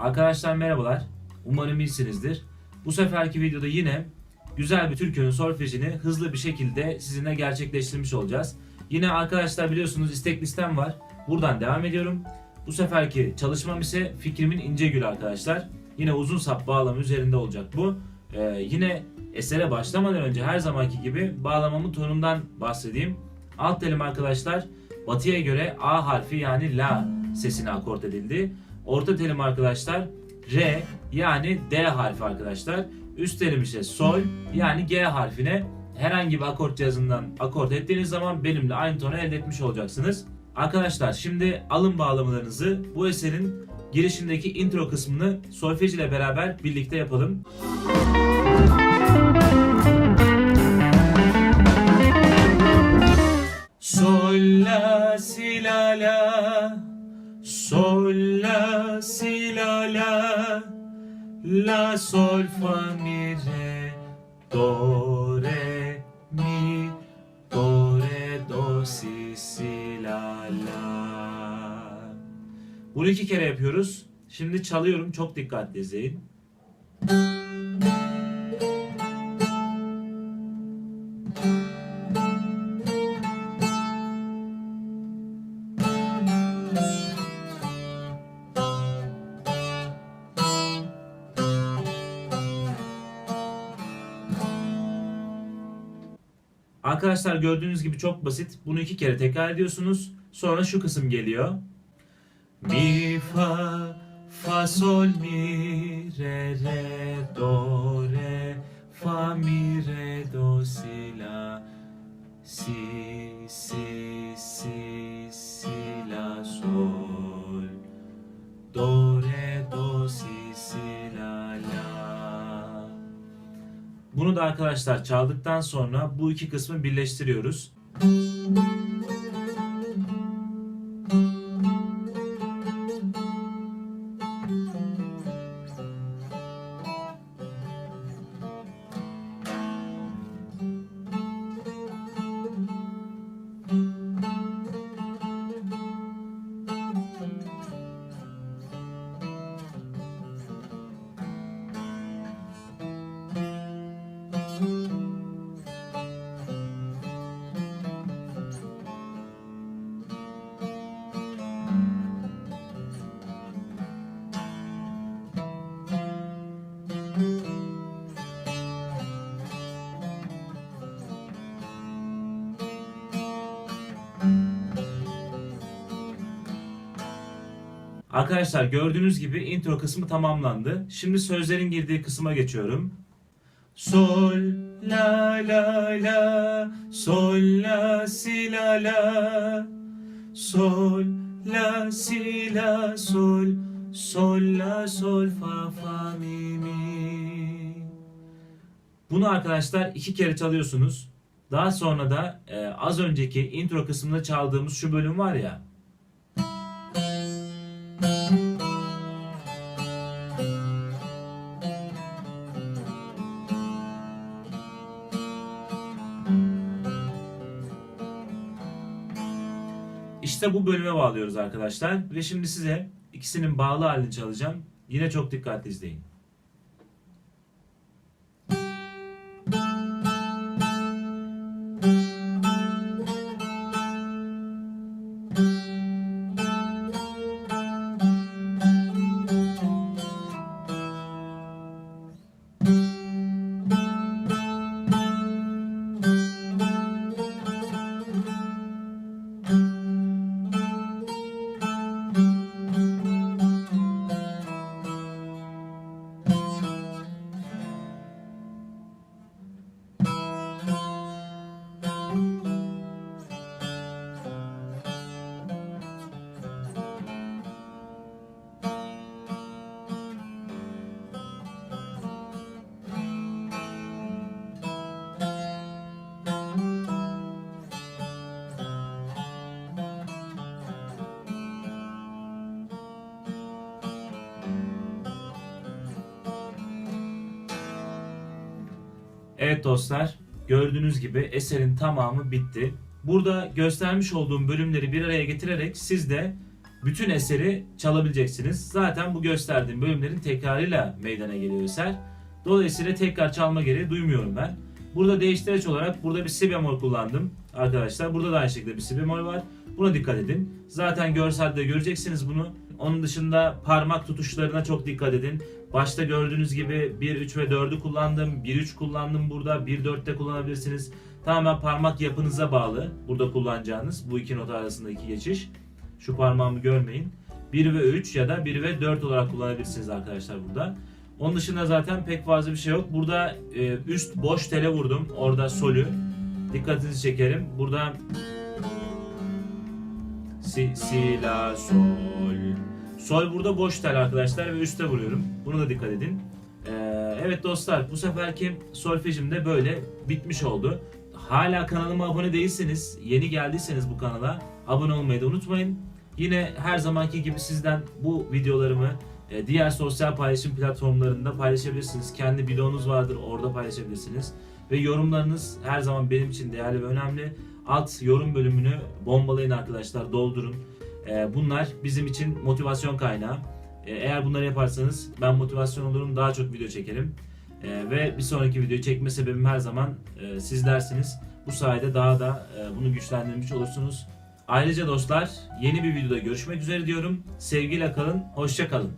Arkadaşlar merhabalar. Umarım iyisinizdir. Bu seferki videoda yine güzel bir türkünün solfejini hızlı bir şekilde sizinle gerçekleştirmiş olacağız. Yine arkadaşlar biliyorsunuz istek listem var. Buradan devam ediyorum. Bu seferki çalışmam ise fikrimin ince gül arkadaşlar. Yine uzun sap bağlama üzerinde olacak bu. Ee, yine esere başlamadan önce her zamanki gibi bağlamamın tonundan bahsedeyim. Alt telim arkadaşlar batıya göre A harfi yani La sesine akort edildi. Orta telim arkadaşlar R yani D harfi arkadaşlar. Üst telim ise Sol yani G harfine herhangi bir akort cihazından akort ettiğiniz zaman benimle aynı tonu elde etmiş olacaksınız. Arkadaşlar şimdi alın bağlamalarınızı bu eserin girişindeki intro kısmını solfej ile beraber birlikte yapalım. Sol La sol fa mi re Do re mi Do re do si si la la Bunu iki kere yapıyoruz. Şimdi çalıyorum çok dikkatli izleyin. Arkadaşlar gördüğünüz gibi çok basit. Bunu iki kere tekrar ediyorsunuz. Sonra şu kısım geliyor. Mi fa fa sol mi re re do re fa mi re do si la si si arkadaşlar çaldıktan sonra bu iki kısmı birleştiriyoruz. Arkadaşlar gördüğünüz gibi intro kısmı tamamlandı. Şimdi sözlerin girdiği kısma geçiyorum. Sol la la la sol la si la la sol la si la sol sol la sol fa fa mi mi Bunu arkadaşlar iki kere çalıyorsunuz. Daha sonra da e, az önceki intro kısmında çaldığımız şu bölüm var ya. İşte bu bölüme bağlıyoruz arkadaşlar. Ve şimdi size ikisinin bağlı halini çalacağım. Yine çok dikkatli izleyin. Evet dostlar, gördüğünüz gibi eserin tamamı bitti. Burada göstermiş olduğum bölümleri bir araya getirerek siz de bütün eseri çalabileceksiniz. Zaten bu gösterdiğim bölümlerin tekrarıyla meydana geliyor eser. Dolayısıyla tekrar çalma gereği duymuyorum ben. Burada değiştirici olarak burada bir si bemol kullandım arkadaşlar. Burada da aynı şekilde bir si bemol var. Buna dikkat edin. Zaten görselde göreceksiniz bunu. Onun dışında parmak tutuşlarına çok dikkat edin. Başta gördüğünüz gibi 1, 3 ve 4'ü kullandım. 1, 3 kullandım burada. 1, 4'te kullanabilirsiniz. Tamamen parmak yapınıza bağlı. Burada kullanacağınız bu iki nota arasındaki geçiş. Şu parmağımı görmeyin. 1 ve 3 ya da 1 ve 4 olarak kullanabilirsiniz arkadaşlar burada. Onun dışında zaten pek fazla bir şey yok. Burada e, üst boş tele vurdum. Orada solü. Dikkatinizi çekerim. Burada si, si, la, sol. Sol burada boş tel arkadaşlar ve üste vuruyorum. Bunu da dikkat edin. Ee, evet dostlar bu seferki solfejim de böyle bitmiş oldu. Hala kanalıma abone değilseniz, yeni geldiyseniz bu kanala abone olmayı da unutmayın. Yine her zamanki gibi sizden bu videolarımı e, diğer sosyal paylaşım platformlarında paylaşabilirsiniz. Kendi blogunuz vardır orada paylaşabilirsiniz. Ve yorumlarınız her zaman benim için değerli ve önemli. Alt yorum bölümünü bombalayın arkadaşlar, doldurun. E, Bunlar bizim için motivasyon kaynağı. E, Eğer bunları yaparsanız ben motivasyon olurum, daha çok video çekerim. E, Ve bir sonraki videoyu çekme sebebim her zaman e, sizlersiniz. Bu sayede daha da e, bunu güçlendirmiş olursunuz. Ayrıca dostlar yeni bir videoda görüşmek üzere diyorum. Sevgiyle kalın, hoşça kalın.